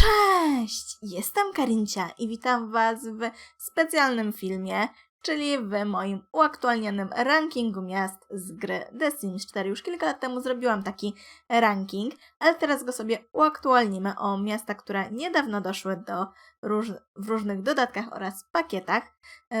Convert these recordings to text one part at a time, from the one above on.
Cześć! Jestem Karincia i witam Was w specjalnym filmie, czyli w moim uaktualnionym rankingu miast z gry The Sims 4. Już kilka lat temu zrobiłam taki ranking, ale teraz go sobie uaktualnimy o miasta, które niedawno doszły do róż w różnych dodatkach oraz pakietach.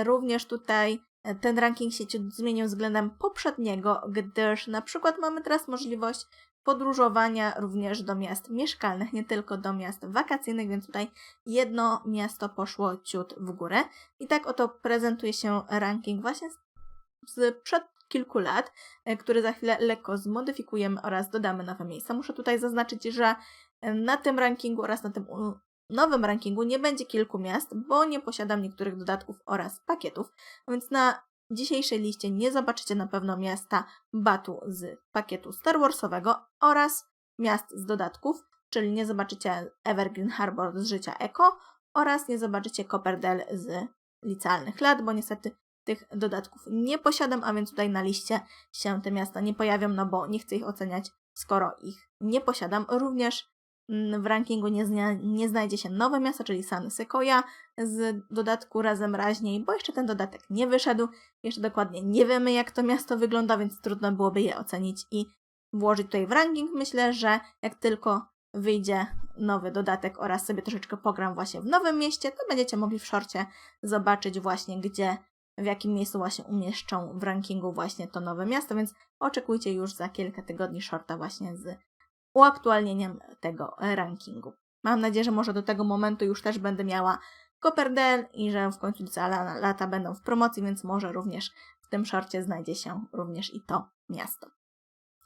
Również tutaj ten ranking się zmienił względem poprzedniego, gdyż na przykład mamy teraz możliwość podróżowania również do miast mieszkalnych, nie tylko do miast wakacyjnych, więc tutaj jedno miasto poszło ciut w górę. I tak oto prezentuje się ranking właśnie z przed kilku lat, e, który za chwilę lekko zmodyfikujemy oraz dodamy nowe miejsca. Muszę tutaj zaznaczyć, że na tym rankingu oraz na tym nowym rankingu nie będzie kilku miast, bo nie posiadam niektórych dodatków oraz pakietów, więc na dzisiejszej liście nie zobaczycie na pewno miasta Batu z pakietu Star Warsowego oraz miast z dodatków, czyli nie zobaczycie Evergreen Harbor z życia Eko oraz nie zobaczycie Copperdale z licealnych lat, bo niestety tych dodatków nie posiadam, a więc tutaj na liście się te miasta nie pojawią, no bo nie chcę ich oceniać, skoro ich nie posiadam. Również w rankingu nie, zna, nie znajdzie się nowe miasto, czyli San Sequoia z dodatku razem raźniej, bo jeszcze ten dodatek nie wyszedł. Jeszcze dokładnie nie wiemy, jak to miasto wygląda, więc trudno byłoby je ocenić i włożyć tutaj w ranking. Myślę, że jak tylko wyjdzie nowy dodatek oraz sobie troszeczkę pogram właśnie w nowym mieście, to będziecie mogli w szorcie zobaczyć właśnie, gdzie, w jakim miejscu właśnie umieszczą w rankingu właśnie to nowe miasto, więc oczekujcie już za kilka tygodni shorta właśnie z uaktualnieniem tego rankingu. Mam nadzieję, że może do tego momentu już też będę miała Copperdale i że w końcu lata będą w promocji, więc może również w tym szorcie znajdzie się również i to miasto.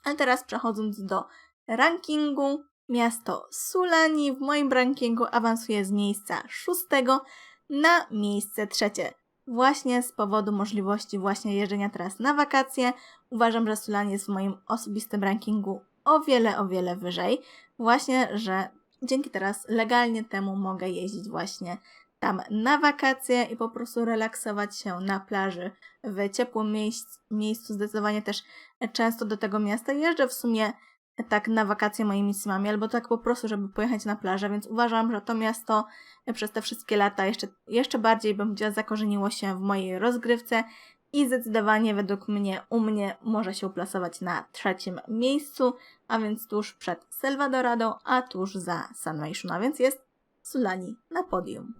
A teraz przechodząc do rankingu, miasto Sulani w moim rankingu awansuje z miejsca szóstego na miejsce trzecie. Właśnie z powodu możliwości właśnie jeżdżenia teraz na wakacje. Uważam, że Sulani jest w moim osobistym rankingu o wiele, o wiele wyżej. Właśnie, że dzięki teraz legalnie temu mogę jeździć właśnie tam na wakacje i po prostu relaksować się na plaży w ciepłym miejsc, miejscu. Zdecydowanie też często do tego miasta jeżdżę w sumie tak na wakacje moimi simami, albo tak po prostu, żeby pojechać na plażę, więc uważam, że to miasto przez te wszystkie lata jeszcze, jeszcze bardziej bym zakorzeniło się w mojej rozgrywce i zdecydowanie według mnie u mnie może się uplasować na trzecim miejscu, a więc tuż przed Salvadoradą, a tuż za San a więc jest Sulani na podium.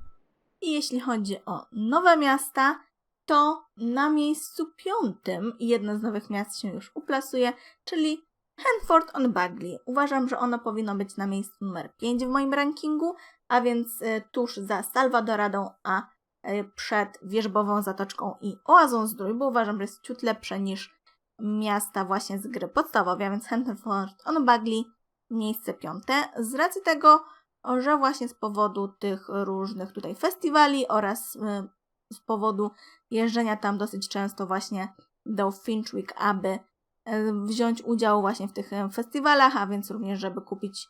I jeśli chodzi o nowe miasta, to na miejscu piątym jedno z nowych miast się już uplasuje, czyli Hanford on Bagley. Uważam, że ono powinno być na miejscu numer 5 w moim rankingu, a więc y, tuż za Salvadoradą, a E, przed Wierzbową Zatoczką i Oazą Zdrój, bo uważam, że jest ciut lepsze niż miasta właśnie z gry podstawowej, a więc Hampton on Bagley, miejsce piąte. Z racji tego, że właśnie z powodu tych różnych tutaj festiwali oraz e, z powodu jeżdżenia tam dosyć często właśnie do Finchwick, aby e, wziąć udział właśnie w tych festiwalach, a więc również, żeby kupić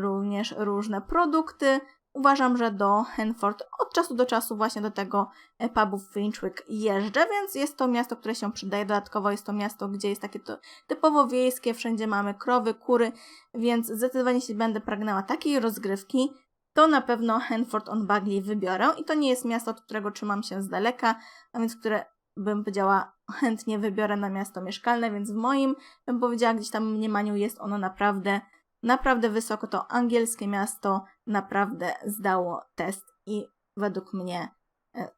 również różne produkty, Uważam, że do Henford od czasu do czasu właśnie do tego e, pubu w Finchwick jeżdżę, więc jest to miasto, które się przydaje. Dodatkowo jest to miasto, gdzie jest takie typowo wiejskie, wszędzie mamy krowy, kury, więc zdecydowanie jeśli będę pragnęła takiej rozgrywki, to na pewno Henford on Bagley wybiorę i to nie jest miasto, od którego trzymam się z daleka, a więc które bym powiedziała chętnie wybiorę na miasto mieszkalne, więc w moim, bym powiedziała, gdzieś tam mniemaniu jest ono naprawdę naprawdę wysoko. To angielskie miasto naprawdę zdało test i według mnie e,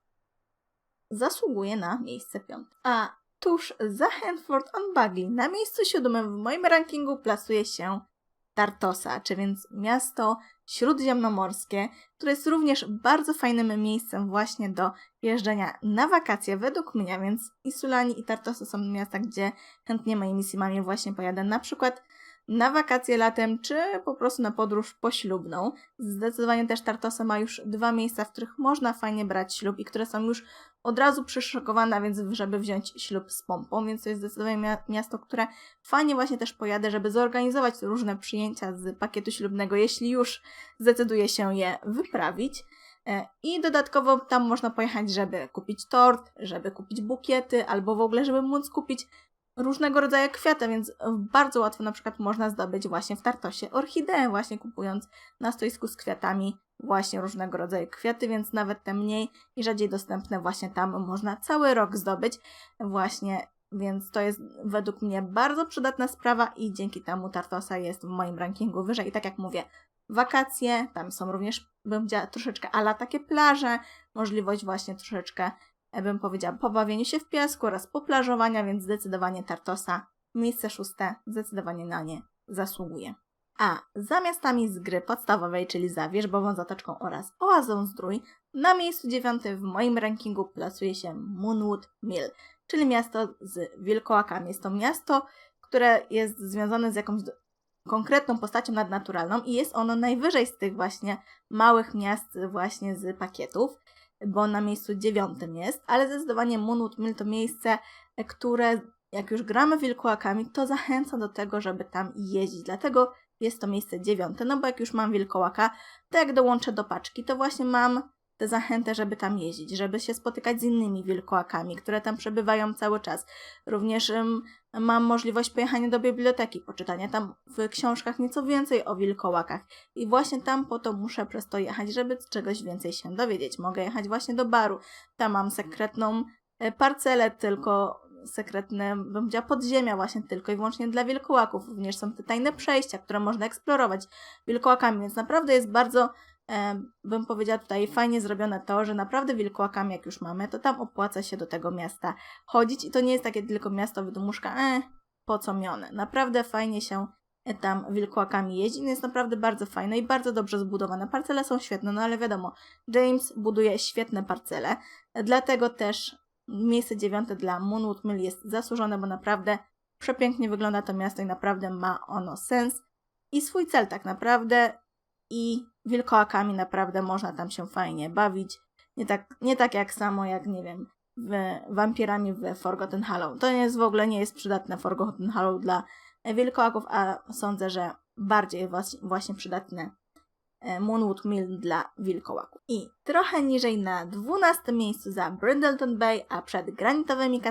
zasługuje na miejsce piąte. A tuż za Hanford on Bagley na miejscu siódmym w moim rankingu plasuje się Tartosa, czy więc miasto śródziemnomorskie, które jest również bardzo fajnym miejscem właśnie do jeżdżenia na wakacje według mnie, więc i Sulani i Tartosa są miasta, gdzie chętnie moimi simami właśnie pojadę na przykład na wakacje latem, czy po prostu na podróż poślubną. Zdecydowanie też Tartosa ma już dwa miejsca, w których można fajnie brać ślub i które są już od razu przyszykowane, więc żeby wziąć ślub z pompą, więc to jest zdecydowanie miasto, które fajnie właśnie też pojadę, żeby zorganizować różne przyjęcia z pakietu ślubnego, jeśli już zdecyduje się je wyprawić. E, I dodatkowo tam można pojechać, żeby kupić tort, żeby kupić bukiety, albo w ogóle, żeby móc kupić różnego rodzaju kwiaty, więc bardzo łatwo na przykład można zdobyć właśnie w Tartosie orchideę, właśnie kupując na stoisku z kwiatami właśnie różnego rodzaju kwiaty, więc nawet te mniej i rzadziej dostępne właśnie tam można cały rok zdobyć właśnie, więc to jest według mnie bardzo przydatna sprawa i dzięki temu Tartosa jest w moim rankingu wyżej. I tak jak mówię, wakacje, tam są również, bym powiedziała, troszeczkę ala takie plaże, możliwość właśnie troszeczkę bym powiedziała, pobawieniu się w piasku oraz poplażowania, więc zdecydowanie Tartosa, miejsce szóste, zdecydowanie na nie zasługuje. A za miastami z gry podstawowej, czyli za Wierzbową Zatoczką oraz Oazą Zdrój, na miejscu dziewiątym w moim rankingu plasuje się Moonwood Mill, czyli miasto z wilkołakami. Jest to miasto, które jest związane z jakąś konkretną postacią nadnaturalną i jest ono najwyżej z tych właśnie małych miast właśnie z pakietów bo na miejscu dziewiątym jest, ale zdecydowanie Moonwood Mill to miejsce, które jak już gramy wilkołakami, to zachęca do tego, żeby tam jeździć. Dlatego jest to miejsce dziewiąte, no bo jak już mam wilkołaka, to jak dołączę do paczki, to właśnie mam tę zachętę, żeby tam jeździć, żeby się spotykać z innymi wilkołakami, które tam przebywają cały czas. Również um, mam możliwość pojechania do biblioteki, poczytania tam w książkach nieco więcej o wilkołakach. I właśnie tam po to muszę przez to jechać, żeby czegoś więcej się dowiedzieć. Mogę jechać właśnie do baru. Tam mam sekretną e, parcelę, tylko sekretne, bym powiedziała, podziemia właśnie tylko i wyłącznie dla wilkołaków. Również są te tajne przejścia, które można eksplorować wilkołakami, więc naprawdę jest bardzo bym powiedziała tutaj fajnie zrobione to, że naprawdę wilkołakami jak już mamy, to tam opłaca się do tego miasta chodzić i to nie jest takie tylko miasto wydmuszka, e, po co mione. Naprawdę fajnie się tam wilkołakami jeździ, no jest naprawdę bardzo fajne i bardzo dobrze zbudowane. Parcele są świetne, no ale wiadomo, James buduje świetne parcele, dlatego też miejsce dziewiąte dla Moonwood Mill jest zasłużone, bo naprawdę przepięknie wygląda to miasto i naprawdę ma ono sens i swój cel tak naprawdę i wilkołakami naprawdę można tam się fajnie bawić. Nie tak, nie tak jak samo jak, nie wiem, w wampirami w Forgotten Hollow. To jest w ogóle nie jest przydatne Forgotten Hollow dla wilkołaków, a sądzę, że bardziej właśnie przydatne e, Moonwood Mill dla wilkołaków. I trochę niżej na 12 miejscu za Brindleton Bay, a przed granitowymi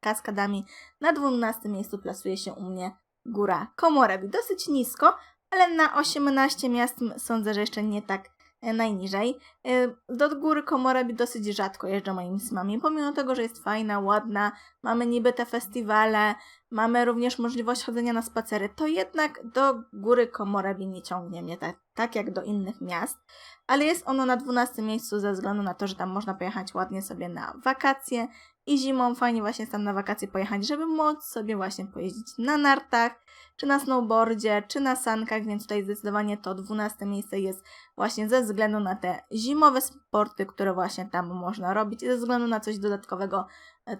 kaskadami na 12 miejscu plasuje się u mnie góra Komorebi. Dosyć nisko, ale na 18 miast sądzę, że jeszcze nie tak e, najniżej. E, do góry Komorebi dosyć rzadko jeżdżę moimi smami, pomimo tego, że jest fajna, ładna, mamy niby te festiwale, mamy również możliwość chodzenia na spacery, to jednak do góry Komorebi nie ciągnie mnie tak, tak jak do innych miast, ale jest ono na 12 miejscu ze względu na to, że tam można pojechać ładnie sobie na wakacje i zimą fajnie właśnie tam na wakacje pojechać, żeby móc sobie właśnie pojeździć na nartach, czy na snowboardzie, czy na sankach, więc tutaj zdecydowanie to 12 miejsce jest właśnie ze względu na te zimowe sporty, które właśnie tam można robić i ze względu na coś dodatkowego,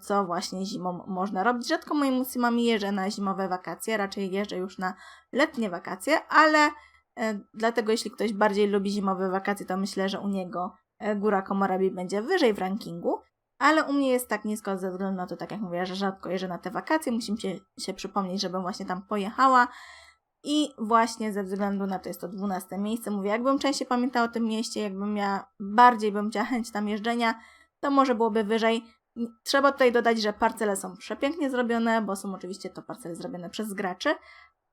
co właśnie zimą można robić. Rzadko moimi simami jeżdżę na zimowe wakacje, raczej jeżdżę już na letnie wakacje, ale e, dlatego jeśli ktoś bardziej lubi zimowe wakacje, to myślę, że u niego e, Góra Komorabi będzie wyżej w rankingu. Ale u mnie jest tak nisko ze względu na to, tak jak mówię, że rzadko jeżdżę na te wakacje. Musimy się, się przypomnieć, żebym właśnie tam pojechała. I właśnie ze względu na to jest to 12 miejsce. Mówię, jakbym częściej pamiętała o tym mieście, jakbym miała bardziej bym miała chęć tam jeżdżenia, to może byłoby wyżej. Trzeba tutaj dodać, że parcele są przepięknie zrobione, bo są oczywiście to parcele zrobione przez graczy,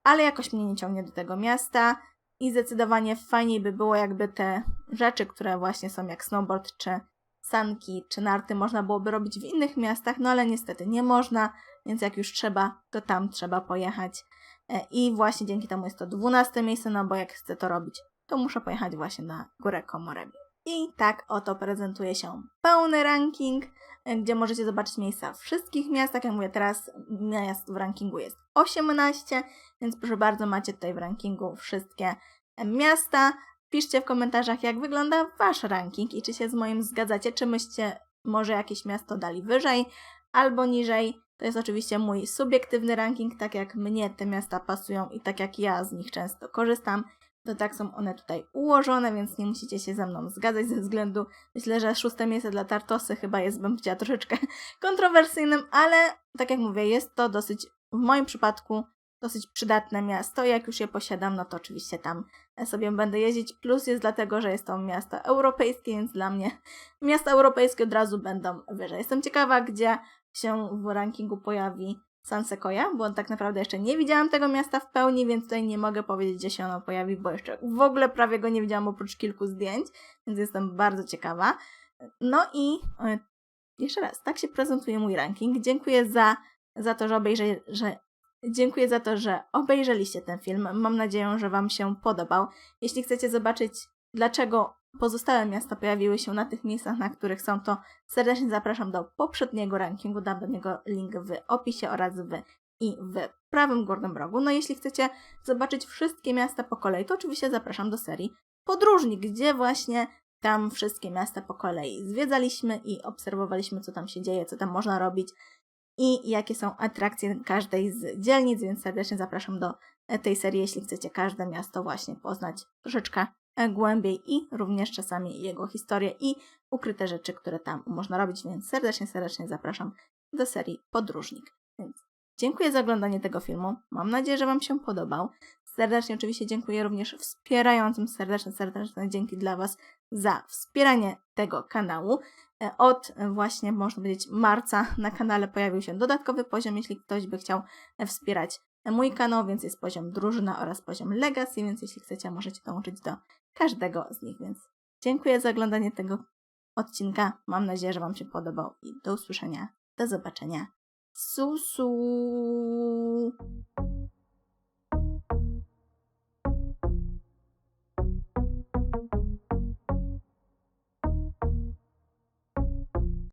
ale jakoś mnie nie ciągnie do tego miasta i zdecydowanie fajniej by było, jakby te rzeczy, które właśnie są jak snowboard czy sanki czy narty można byłoby robić w innych miastach, no ale niestety nie można, więc jak już trzeba, to tam trzeba pojechać. E, I właśnie dzięki temu jest to 12 miejsce, no bo jak chcę to robić, to muszę pojechać właśnie na górę Komorebi. I tak oto prezentuje się pełny ranking, e, gdzie możecie zobaczyć miejsca wszystkich miast. Jak mówię, teraz miast w rankingu jest 18, więc proszę bardzo, macie tutaj w rankingu wszystkie miasta. Piszcie w komentarzach, jak wygląda Wasz ranking i czy się z moim zgadzacie, czy myślicie, może jakieś miasto dali wyżej albo niżej. To jest oczywiście mój subiektywny ranking, tak jak mnie te miasta pasują i tak jak ja z nich często korzystam, to tak są one tutaj ułożone, więc nie musicie się ze mną zgadzać ze względu, myślę, że szóste miejsce dla Tartosy chyba jest, bym powiedziała, troszeczkę kontrowersyjnym, ale tak jak mówię, jest to dosyć, w moim przypadku, dosyć przydatne miasto. Jak już je posiadam, no to oczywiście tam sobie będę jeździć. Plus jest dlatego, że jest to miasto europejskie, więc dla mnie miasta europejskie od razu będą wyżej. Jestem ciekawa, gdzie się w rankingu pojawi San Sequoia, bo tak naprawdę jeszcze nie widziałam tego miasta w pełni, więc tutaj nie mogę powiedzieć, gdzie się ono pojawi, bo jeszcze w ogóle prawie go nie widziałam oprócz kilku zdjęć, więc jestem bardzo ciekawa. No i e, jeszcze raz, tak się prezentuje mój ranking. Dziękuję za, za to, że, obejrze, że Dziękuję za to, że obejrzeliście ten film. Mam nadzieję, że Wam się podobał. Jeśli chcecie zobaczyć, dlaczego pozostałe miasta pojawiły się na tych miejscach, na których są, to serdecznie zapraszam do poprzedniego rankingu. Dam do niego link w opisie oraz w i w prawym górnym rogu. No jeśli chcecie zobaczyć wszystkie miasta po kolei, to oczywiście zapraszam do serii Podróżnik, gdzie właśnie tam wszystkie miasta po kolei zwiedzaliśmy i obserwowaliśmy, co tam się dzieje, co tam można robić i jakie są atrakcje każdej z dzielnic, więc serdecznie zapraszam do tej serii, jeśli chcecie każde miasto właśnie poznać troszeczkę głębiej i również czasami jego historię i ukryte rzeczy, które tam można robić, więc serdecznie, serdecznie zapraszam do serii Podróżnik. Więc dziękuję za oglądanie tego filmu. Mam nadzieję, że Wam się podobał. Serdecznie oczywiście dziękuję również wspierającym, serdeczne, serdeczne dzięki dla Was za wspieranie tego kanału. E, Od właśnie, można powiedzieć, marca na kanale pojawił się dodatkowy poziom, jeśli ktoś by chciał e, wspierać mój kanał, więc jest poziom drużyna oraz poziom legacy, więc jeśli chcecie, możecie dołączyć do każdego z nich, więc dziękuję za oglądanie tego odcinka. Mam nadzieję, że Wam się podobał i do usłyszenia, do zobaczenia. Susu!